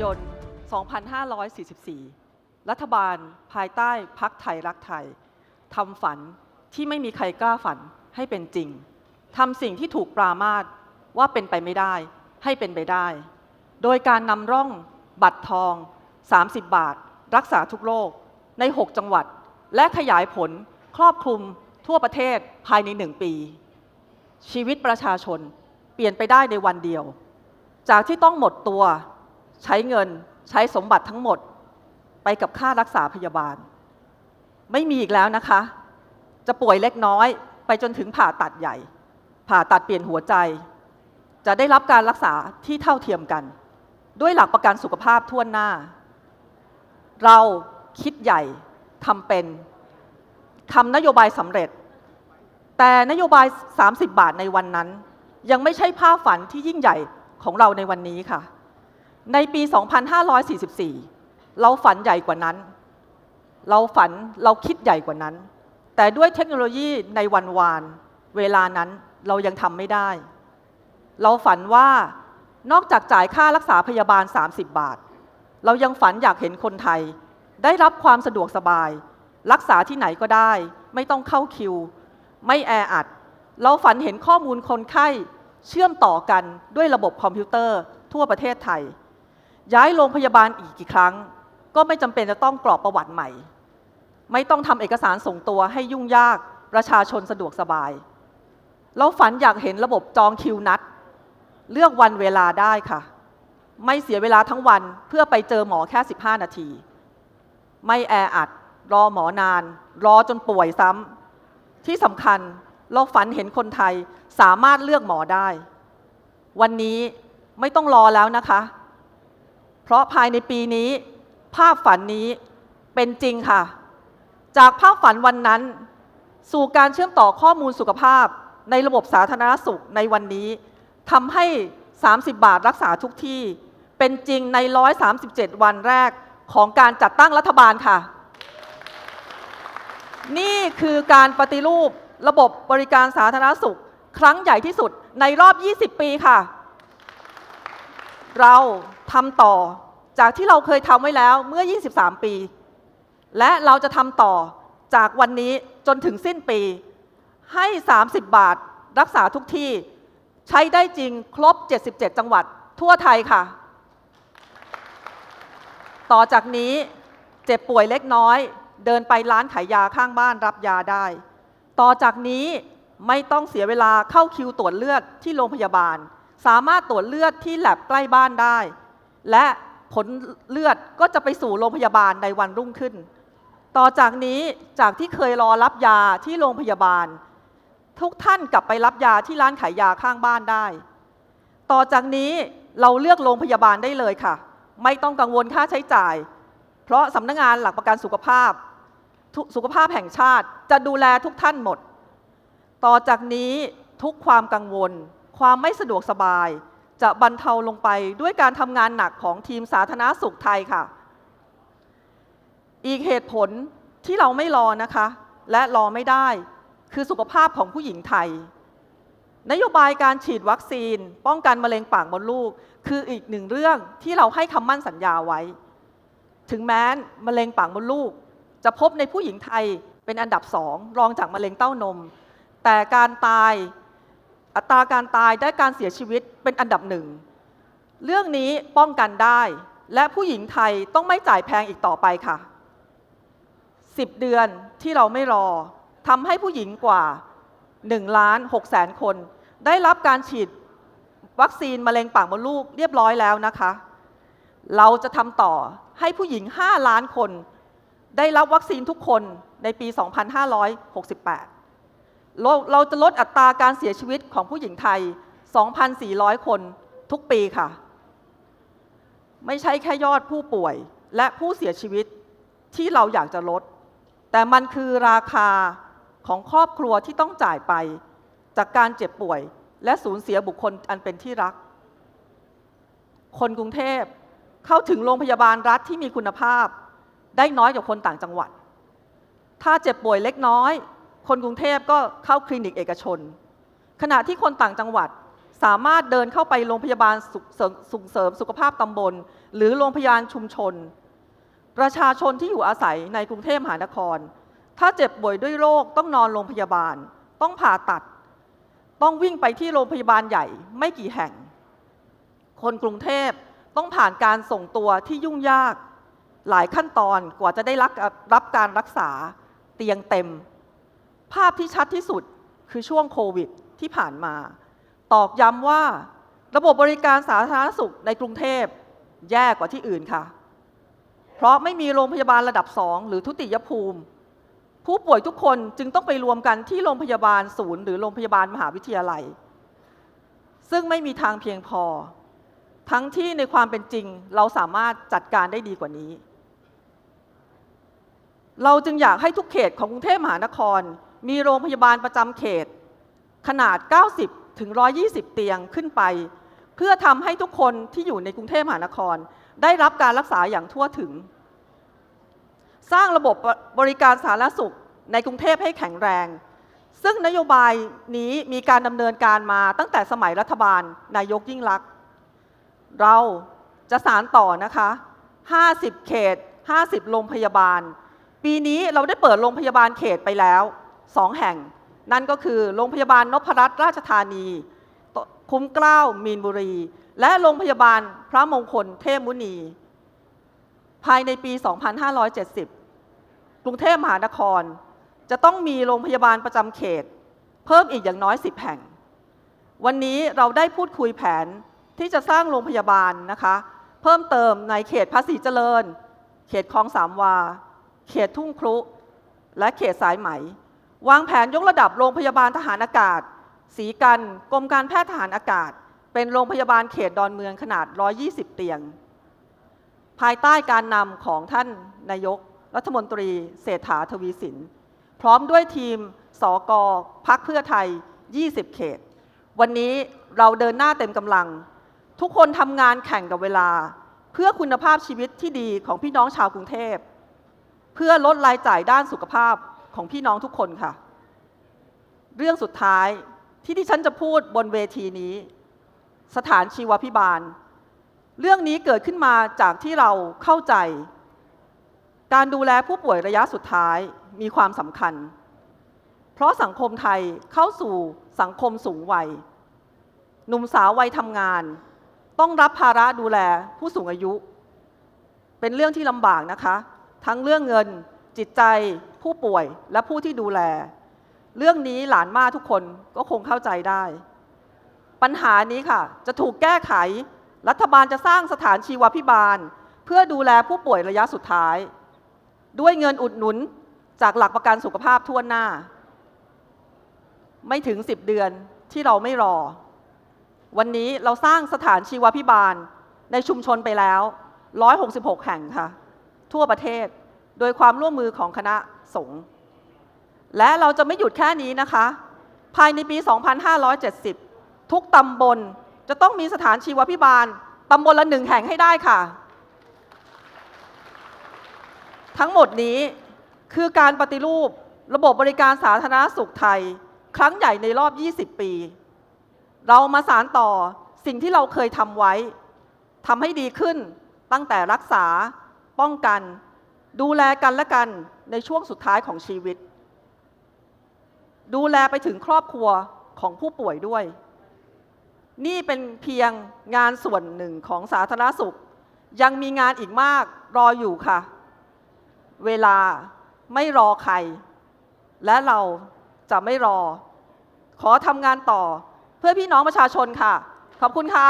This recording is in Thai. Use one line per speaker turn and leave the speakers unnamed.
ายน 2544 รัฐบาลภายใต้พักไทยรักไทยทำฝันที่ไม่มีใครกล้าฝันให้เป็นจริงทำสิ่งที่ถูกปรามาสว่าเป็นไปไม่ได้ให้เป็นไปได้ โดยการนำร่องบัตรทอง 30 บาท รักษาทุกโรคใน 6 จังหวัด และขยายผลครอบคลุมทั่วประเทศภายใน1ปี ชีวิตประชาชนเปลี่ยนไปได้ในวันเดียว จากที่ต้องหมดตัว ใช้เงินใช้สมบัติทั้งหมด ไปกับค่ารักษาพยาบาล ไม่มีอีกแล้วนะคะ จะป่วยเล็กน้อย ไปจนถึงผ่าตัดใหญ่ ผ่าตัดเปลี่ยนหัวใจ จะได้รับการรักษาที่เท่าเทียมกัน ด้วยหลักประกันสุขภาพทั่วหน้า เราคิดใหญ่ทำเป็นทำนโยบายสำเร็จ แต่นโยบาย 30 บาทในวันนั้น ยังไม่ใช่ภาพฝันที่ยิ่งใหญ่ของเราในวันนี้ค่ะ ในปี 2544 เราฝันใหญ่กว่านั้น เราฝันเราคิดใหญ่กว่านั้น แต่ด้วยเทคโนโลยีในวันวาน เวลานั้นเรายังทำไม่ได้ เราฝันว่านอกจากจ่ายค่ารักษาพยาบาล 30 บาท เรายังฝันอยากเห็นคนไทย ได้รับความสะดวกสบาย รักษาที่ไหนก็ได้ ไม่ต้องเข้าคิว ไม่แออัด เราฝันเห็นข้อมูลคนไข้ เชื่อมต่อกันด้วยระบบคอมพิวเตอร์ทั่วประเทศไทย ย้ายโรงพยาบาลอีกกี่ครั้ง ก็ไม่จำเป็นจะต้องกรอกประวัติใหม่ ไม่ต้องทำเอกสารส่งตัวให้ยุ่งยากประชาชนสะดวกสบาย เราฝันอยากเห็นระบบจองคิวนัด เลือกวันเวลาได้ค่ะ ไม่เสียเวลาทั้งวันเพื่อไปเจอหมอแค่ 15 นาที ไม่แออัด รอหมอนาน รอจนป่วยซ้ำที่สำคัญเราฝันเห็นคนไทยสามารถเลือกหมอได้ วันนี้ไม่ต้องรอแล้วนะคะ เพราะภายในปีนี้ ภาพฝันนี้เป็นจริงค่ะ จากภาพฝันวันนั้น สู่การเชื่อมต่อข้อมูลสุขภาพในระบบสาธารณสุขในวันนี้ทำให้ 30 บาทรักษาทุกที่ เป็นจริงใน 137 วันแรกของการจัดตั้งรัฐบาลค่ะ นี่คือการปฏิรูประบบบริการสาธารณสุข ครั้งใหญ่ที่สุดในรอบ 20 ปีค่ะ เราทำต่อจากที่เราเคยทำไว้แล้วเมื่อ 23 ปี และเราจะทำต่อจากวันนี้จนถึงสิ้นปี ให้ 30 บาทรักษาทุกที่ใช้ได้จริงครบ 77 จังหวัด ทั่วไทยค่ะ ต่อจากนี้เจ็บป่วยเล็กน้อย เดินไปร้านขายยาข้างบ้านรับยาได้ ต่อจากนี้ไม่ต้องเสียเวลาเข้าคิวตรวจเลือดที่โรงพยาบาล สามารถตรวจเลือดที่แลบใกล้บ้านได้ และผลเลือดก็จะไปสู่โรงพยาบาลในวันรุ่งขึ้น ต่อจากนี้จากที่เคยรอรับยาที่โรงพยาบาล ทุกท่านกลับไปรับยาที่ร้านขายยาข้างบ้านได้ ต่อจากนี้เราเลือกโรงพยาบาลได้เลยค่ะ ไม่ต้องกังวลค่าใช้จ่าย เพราะสำนักงงานหลักประกันสุขภาพ สุขภาพแห่งชาติจะดูแลทุกท่านหมด ต่อจากนี้ทุกความกังวล ความไม่สะดวกสบาย จะบรรเทาลงไปด้วยการทำงานหนักของทีมสาธารณสุขไทยค่ะ อีกเหตุผลที่เราไม่รอนะคะ และรอไม่ได้ คือสุขภาพของผู้หญิงไทย นโยบายการฉีดวัคซีน ป้องกันมะเร็งปากมดลูก คืออีกหนึ่งเรื่องที่เราให้คำมั่นสัญญาไว้ ถึงแม้มะเร็งปากมดลูก จะพบในผู้หญิงไทยเป็นอันดับสองรองจากมะเร็งเต้านม แต่การตาย อัตราการตายและการเสียชีวิตเป็นอันดับหนึ่ง เรื่องนี้ป้องกันได้ และผู้หญิงไทยต้องไม่จ่ายแพงอีกต่อไปค่ะ 10 เดือนที่เราไม่รอทำให้ผู้หญิงกว่า1ล้าน6แสนคน ได้รับการฉีดวัคซีนมะเร็งปากมดลูกเรียบร้อยแล้วนะคะ เราจะทำต่อให้ผู้หญิง 5 ล้านคน ได้รับวัคซีนทุกคนในปี 2568 เราเราจะลดอัตราการเสียชีวิตของผู้หญิงไทย 2,400 คนทุกปีค่ะ ไม่ใช่แค่ยอดผู้ป่วยและผู้เสียชีวิตที่เราอยากจะลด แต่มันคือราคาของครอบครัวที่ต้องจ่ายไป จากการเจ็บป่วย และสูญเสียบุคคลอันเป็นที่รัก คนกรุงเทพเข้าถึงโรงพยาบาลรัฐที่มีคุณภาพ ได้น้อยกว่าคนต่างจังหวัด ถ้าเจ็บป่วยเล็กน้อย คนกรุงเทพก็เข้าคลินิกเอกชน ขณะที่คนต่างจังหวัดสามารถเดินเข้าไปโรงพยาบาลส่งเสริมสุขภาพตำบล หรือโรงพยาบาลชุมชน ประชาชนที่อยู่อาศัยในกรุงเทพมหานคร ถ้าเจ็บป่วยด้วยโรคต้องนอนโรงพยาบาล ต้องผ่าตัด ต้องวิ่งไปที่โรงพยาบาลใหญ่ไม่กี่แห่ง คนกรุงเทพต้องผ่านการส่งตัวที่ยุ่งยากหลายขั้นตอนกว่าจะได้รับรับการรักษาเตียงเต็ม ภาพที่ชัดที่สุดคือช่วงโควิดที่ผ่านมา ตอกย้ำว่าระบบบริการสาธารณสุขในกรุงเทพแย่กว่าที่อื่นค่ะ เพราะไม่มีโรงพยาบาลระดับสองหรือทุติยภูมิ ผู้ป่วยทุกคนจึงต้องไปรวมกันที่โรงพยาบาลศูนย์หรือโรงพยาบาลมหาวิทยาลัย ซึ่งไม่มีทางเพียงพอ ทั้งที่ในความเป็นจริงเราสามารถจัดการได้ดีกว่านี้ เราจึงอยากให้ทุกเขตของกรุงเทพมหานคร มีโรงพยาบาลประจำเขต ขนาด 90 ถึง 120 เตียงขึ้นไป เพื่อทำให้ทุกคนที่อยู่ในกรุงเทพมหานคร ได้รับการรักษาอย่างทั่วถึง สร้างระบบบริการสาธารณสุขในกรุงเทพให้แข็งแรง ซึ่งนโยบายนี้มีการดำเนินการมาตั้งแต่สมัยรัฐบาลนายกยิ่งลักษณ์เราจะสารต่อนะคะ 50 เขต 50 โรงพยาบาล ปีนี้เราได้เปิดโรงพยาบาลเขตไปแล้ว 2 แห่ง นั่นก็คือโรงพยาบาลนพรัตน์ราชธานี คุ้มเกล้ามีนบุรี และโรงพยาบาลพระมงคลเทพมุนี ภายในปี 2570 กรุงเทพมหานคร จะต้องมีโรงพยาบาลประจำเขต เพิ่มอีกอย่างน้อย 10 แห่ง วันนี้เราได้พูดคุยแผนที่จะสร้างโรงพยาบาลนะคะเพิ่มเติมในเขตภาษีเจริญ เขตคลองสามวา เขตทุ่งครุ และเขตสายไหม วางแผนยกระดับโรงพยาบาลทหารอากาศ สีกันกรมการแพทย์ทหารอากาศ เป็นโรงพยาบาลเขตดอนเมืองขนาด 120 เตียง ภายใต้การนำของท่านนายก รัฐมนตรีเศรษฐาทวีสิน พร้อมด้วยทีมสอกอพักเพื่อไทย 20 เขต วันนี้เราเดินหน้าเต็มกำลัง ทุกคนทำงานแข่งกับเวลา เพื่อคุณภาพชีวิตที่ดีของพี่น้องชาวกรุงเทพ เพื่อลดรายจ่ายด้านสุขภาพ ของพี่น้องทุกคนค่ะ เรื่องสุดท้ายที่ที่ฉันจะพูดบนเวทีนี้ สถานชีวพิบาล เรื่องนี้เกิดขึ้นมาจากที่เราเข้าใจ การดูแลผู้ป่วยระยะสุดท้ายมีความสำคัญ เพราะสังคมไทยเข้าสู่สังคมสูงวัย หนุ่มสาววัยทำงาน ต้องรับภาระดูแลผู้สูงอายุ เป็นเรื่องที่ลำบากนะคะ ทั้งเรื่องเงิน จิตใจผู้ป่วยและผู้ที่ดูแล เรื่องนี้หลานมาทุกคนก็คงเข้าใจได้ ปัญหานี้ค่ะ จะถูกแก้ไข รัฐบาลจะสร้างสถานชีวพิบาล เพื่อดูแลผู้ป่วยระยะสุดท้าย ด้วยเงินอุดหนุนจากหลักประกันสุขภาพทั่วหน้า ไม่ถึง 10 เดือนที่เราไม่รอ วันนี้เราสร้างสถานชีวพิบาลในชุมชนไปแล้ว 166 แห่งค่ะ ทั่วประเทศ โดยความร่วมมือของคณะสงฆ์และเราจะไม่หยุดแค่นี้นะคะ ภายในปี 2570 ทุกตำบลจะต้องมีสถานชีวพิบาลตำบลละหนึ่งแห่งให้ได้ค่ะ ทั้งหมดนี้คือการปฏิรูประบบบริการสาธารณสุขไทย ครั้งใหญ่ในรอบ 20 ปี เรามาสารต่อสิ่งที่เราเคยทำไว้ทำให้ดีขึ้นตั้งแต่รักษาป้องกัน ดูแลกันและกันในช่วงสุดท้ายของชีวิต ดูแลไปถึงครอบครัวของผู้ป่วยด้วย นี่เป็นเพียงงานส่วนหนึ่งของสาธารณสุข ยังมีงานอีกมากรออยู่ค่ะ เวลาไม่รอใคร และเราจะไม่รอ ขอทำงานต่อเพื่อพี่น้องประชาชนค่ะ ขอบคุณค่ะ